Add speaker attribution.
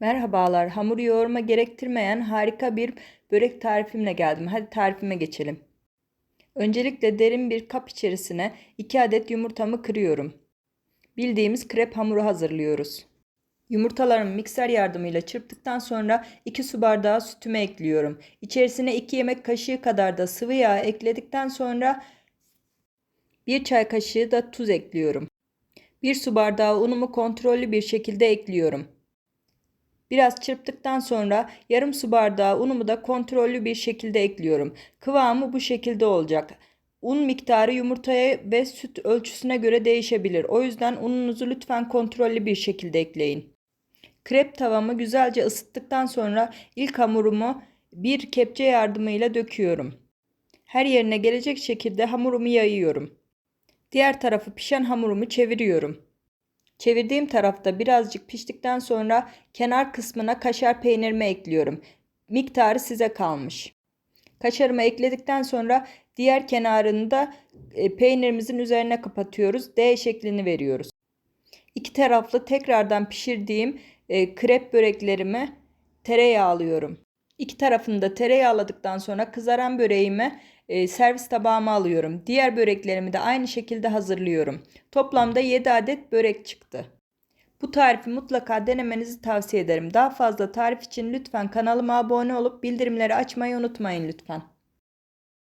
Speaker 1: Merhabalar, hamur yoğurma gerektirmeyen harika bir börek tarifimle geldim. Hadi tarifime geçelim. Öncelikle derin bir kap içerisine 2 adet yumurtamı kırıyorum. Bildiğimiz krep hamuru hazırlıyoruz. Yumurtalarımı mikser yardımıyla çırptıktan sonra 2 su bardağı sütümü ekliyorum. İçerisine 2 yemek kaşığı kadar da sıvı yağ ekledikten sonra 1 çay kaşığı da tuz ekliyorum. 1 su bardağı unumu kontrollü bir şekilde ekliyorum. Biraz çırptıktan sonra yarım su bardağı unumu da kontrollü bir şekilde ekliyorum. Kıvamı bu şekilde olacak. Un miktarı yumurtaya ve süt ölçüsüne göre değişebilir. O yüzden ununuzu lütfen kontrollü bir şekilde ekleyin. Krep tavamı güzelce ısıttıktan sonra ilk hamurumu bir kepçe yardımıyla döküyorum. Her yerine gelecek şekilde hamurumu yayıyorum. Diğer tarafı pişen hamurumu çeviriyorum. Çevirdiğim tarafta birazcık piştikten sonra kenar kısmına kaşar peynirimi ekliyorum. Miktarı size kalmış. Kaşarımı ekledikten sonra diğer kenarını da e, peynirimizin üzerine kapatıyoruz. D şeklini veriyoruz. İki taraflı tekrardan pişirdiğim e, krep böreklerimi tereyağlıyorum. İki tarafını da tereyağladıktan sonra kızaran böreğimi e, servis tabağıma alıyorum. Diğer böreklerimi de aynı şekilde hazırlıyorum. Toplamda 7 adet börek çıktı. Bu tarifi mutlaka denemenizi tavsiye ederim. Daha fazla tarif için lütfen kanalıma abone olup bildirimleri açmayı unutmayın lütfen.